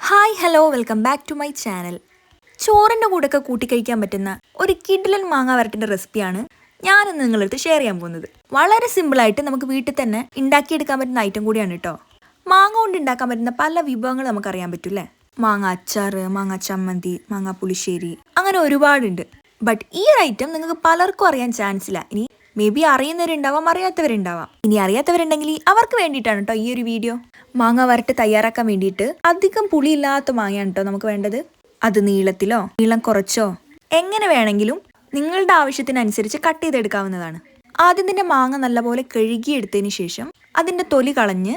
Hi hello welcome back to my channel. ചോറിന്റെ കൂടെയൊക്കെ കൂട്ടിക്കഴിക്കാൻ പറ്റുന്ന ഒരു കിഡിലൻ മാങ്ങ വരട്ടിന്റെ റെസിപ്പിയാണ് ഞാനിന്ന് നിങ്ങളടുത്ത് ഷെയർ ചെയ്യാൻ പോകുന്നത്. വളരെ സിമ്പിളായിട്ട് നമുക്ക് വീട്ടിൽ തന്നെ ഉണ്ടാക്കിയെടുക്കാൻ പറ്റുന്ന ഐറ്റം കൂടിയാണ് കേട്ടോ മാങ്ങ കൊണ്ട് ഉണ്ടാക്കാൻ പറ്റുന്ന പല വിഭവങ്ങൾ നമുക്കറിയാൻ പറ്റൂലേ മാങ്ങ അച്ചാറ് മാങ്ങ ചമ്മന്തി മാങ്ങ പുളിശ്ശേരി അങ്ങനെ ഒരുപാടുണ്ട്. ബട്ട് ഈ ഒരു ഐറ്റം നിങ്ങൾക്ക് പലർക്കും അറിയാൻ ചാൻസ് ഇല്ല. ഇനി മേ ബി അറിയുന്നവരുണ്ടാവാം അറിയാത്തവരുണ്ടാവാം. ഇനി അറിയാത്തവരുണ്ടെങ്കിൽ അവർക്ക് വേണ്ടിയിട്ടാണ് കേട്ടോ ഈ ഒരു വീഡിയോ മാങ്ങ വരട്ട് തയ്യാറാക്കാൻ വേണ്ടിയിട്ട് അധികം പുളിയില്ലാത്ത മാങ്ങയാണ് കേട്ടോ നമുക്ക് വേണ്ടത്. അത് നീളത്തിലോ നീളം കുറച്ചോ എങ്ങനെ വേണമെങ്കിലും നിങ്ങളുടെ ആവശ്യത്തിനനുസരിച്ച് കട്ട് ചെയ്തെടുക്കാവുന്നതാണ്. ആദ്യം തന്നെ മാങ്ങ നല്ലപോലെ കഴുകിയെടുത്തതിന് ശേഷം അതിന്റെ തൊലി കളഞ്ഞ്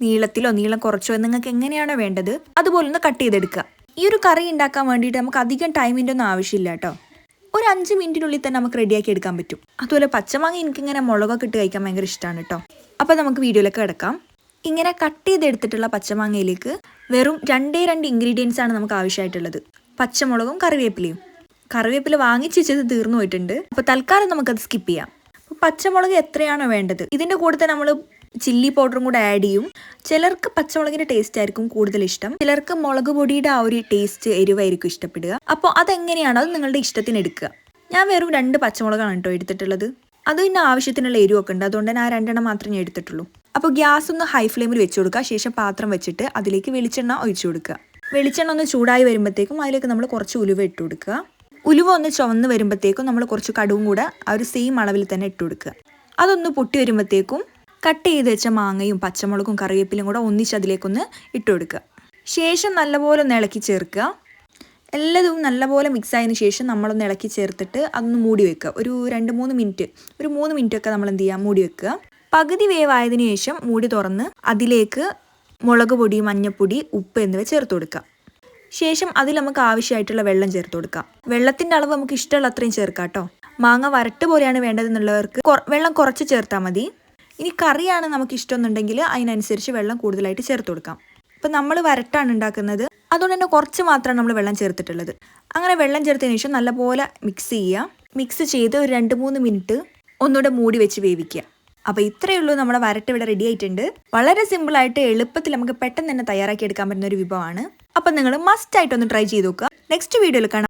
നീളത്തിലോ നീളം കുറച്ചോ നിങ്ങൾക്ക് എങ്ങനെയാണോ വേണ്ടത് അതുപോലെ ഒന്ന് കട്ട് ചെയ്തെടുക്കുക. ഈ ഒരു കറി ഉണ്ടാക്കാൻ വേണ്ടിയിട്ട് നമുക്ക് അധികം ടൈമിന്റെ ഒന്നും ആവശ്യമില്ല കേട്ടോ ഒരു അഞ്ച് മിനിറ്റിനുള്ളിൽ തന്നെ നമുക്ക് റെഡിയാക്കി എടുക്കാൻ പറ്റും. അതുപോലെ പച്ചമാങ്ങ എനിക്കിങ്ങനെ മുളകൊക്കെ ഇട്ട് കഴിക്കാൻ ഭയങ്കര ഇഷ്ടമാണ് കേട്ടോ അപ്പോൾ നമുക്ക് വീഡിയോയിലൊക്കെ കിടക്കാം. ഇങ്ങനെ കട്ട് ചെയ്തെടുത്തിട്ടുള്ള പച്ചമാങ്ങയിലേക്ക് വെറും രണ്ടേ രണ്ട് ഇൻഗ്രീഡിയൻസ് ആണ് നമുക്ക് ആവശ്യമായിട്ടുള്ളത്. പച്ചമുളകും കറിവേപ്പിലയും. കറിവേപ്പില വാങ്ങിച്ച് വെച്ചത് തീർന്നു പോയിട്ടുണ്ട്. അപ്പോൾ തൽക്കാലം നമുക്കത് സ്കിപ്പ് ചെയ്യാം. അപ്പോൾ പച്ചമുളക് എത്രയാണോ വേണ്ടത്? ഇതിന്റെ കൂടെ നമ്മൾ ചില്ലി പൗഡറും കൂടെ ആഡ് ചെയ്യും. ചിലർക്ക് പച്ചമുളകിന്റെ ടേസ്റ്റ് ആയിരിക്കും കൂടുതൽ ഇഷ്ടം. ചിലർക്ക് മുളക് പൊടിയുടെ ആ ഒരു ടേസ്റ്റ് എരിവായിരിക്കും ഇഷ്ടപ്പെടുക. അപ്പോൾ അതെങ്ങനെയാണോ അത് നിങ്ങളുടെ ഇഷ്ടത്തിന് എടുക്കുക. ഞാൻ വെറും രണ്ട് പച്ചമുളകാണ് കേട്ടോ എടുത്തിട്ടുള്ളത്. അത് പിന്നെ ആവശ്യത്തിനുള്ള എരിവൊക്കെ ഉണ്ട്. അതുകൊണ്ട് തന്നെ ആ രണ്ടെണ്ണം മാത്രമേ ഞാൻ എടുത്തിട്ടുള്ളൂ. അപ്പോൾ ഗ്യാസ് ഒന്ന് ഹൈ ഫ്ലെയിമിൽ വെച്ച് കൊടുക്കുക. ശേഷം പാത്രം വെച്ചിട്ട് അതിലേക്ക് വെളിച്ചെണ്ണ ഒഴിച്ചു കൊടുക്കുക. വെളിച്ചെണ്ണ ഒന്ന് ചൂടായി വരുമ്പോഴത്തേക്കും അതിലേക്ക് നമ്മൾ കുറച്ച് ഉലുവ ഇട്ട് കൊടുക്കുക. ഉലുവ ഒന്ന് ചുവന്ന് വരുമ്പോഴത്തേക്കും നമ്മൾ കുറച്ച് കടുവും കൂടെ ആ ഒരു സെയിം അളവിൽ തന്നെ ഇട്ട് കൊടുക്കുക. അതൊന്ന് പൊട്ടി വരുമ്പോഴത്തേക്കും കട്ട് ചെയ്ത് വെച്ച മാങ്ങയും പച്ചമുളകും കറിവേപ്പിലും കൂടെ ഒന്നിച്ച് അതിലേക്കൊന്ന് ഇട്ട് കൊടുക്കുക. ശേഷം നല്ലപോലെ ഒന്ന് ഇളക്കി ചേർക്കുക. എല്ലാതും നല്ലപോലെ മിക്സ് ആയതിനു ശേഷം നമ്മളൊന്ന് ഇളക്കി ചേർത്തിട്ട് അതൊന്ന് മൂടി വെക്കുക. ഒരു രണ്ട് മൂന്ന് മിനിറ്റ് ഒരു മൂന്ന് മിനിറ്റ് ഒക്കെ നമ്മൾ എന്ത് ചെയ്യുക? മൂടി വെക്കുക. പകുതി വേവായതിനു ശേഷം മൂടി തുറന്ന് അതിലേക്ക് മുളക് പൊടി മഞ്ഞൾപ്പൊടി ഉപ്പ് എന്നിവ ചേർത്ത് കൊടുക്കുക. ശേഷം അതിൽ നമുക്ക് ആവശ്യമായിട്ടുള്ള വെള്ളം ചേർത്ത് കൊടുക്കാം വെള്ളത്തിന്റെ അളവ് നമുക്ക് ഇഷ്ടമുള്ള അത്രയും ചേർക്കാം കേട്ടോ. മാങ്ങ വരട്ട് പോലെയാണ് വേണ്ടതെന്നുള്ളവർക്ക് വെള്ളം കുറച്ച് ചേർത്താൽ മതി. ഇനി കറിയാണ് നമുക്ക് ഇഷ്ടമെന്നുണ്ടെങ്കിൽ അതിനനുസരിച്ച് വെള്ളം കൂടുതലായിട്ട് ചേർത്ത് കൊടുക്കാം. ഇപ്പം നമ്മൾ വരട്ടാണ് ഉണ്ടാക്കുന്നത്. അതുകൊണ്ട് തന്നെ കുറച്ച് മാത്രമാണ് നമ്മൾ വെള്ളം ചേർത്തിട്ടുള്ളത്. അങ്ങനെ വെള്ളം ചേർത്തതിന് ശേഷം നല്ലപോലെ മിക്സ് ചെയ്യുക. മിക്സ് ചെയ്ത് ഒരു രണ്ട് മൂന്ന് മിനിറ്റ് ഒന്നുകൂടെ മൂടി വെച്ച് വേവിക്കുക. അപ്പോൾ ഇത്രയേ ഉള്ളൂ നമ്മുടെ വരട്ട് ഇവിടെ റെഡി ആയിട്ടുണ്ട്. വളരെ സിമ്പിൾ ആയിട്ട് എളുപ്പത്തിൽ നമുക്ക് പെട്ടെന്ന് തന്നെ തയ്യാറാക്കി എടുക്കാൻ പറ്റുന്ന ഒരു വിഭവമാണ്. അപ്പം നിങ്ങൾ മസ്റ്റ് ആയിട്ട് ഒന്ന് ട്രൈ ചെയ്ത് നോക്കുക. നെക്സ്റ്റ് വീഡിയോയിൽ കാണാം.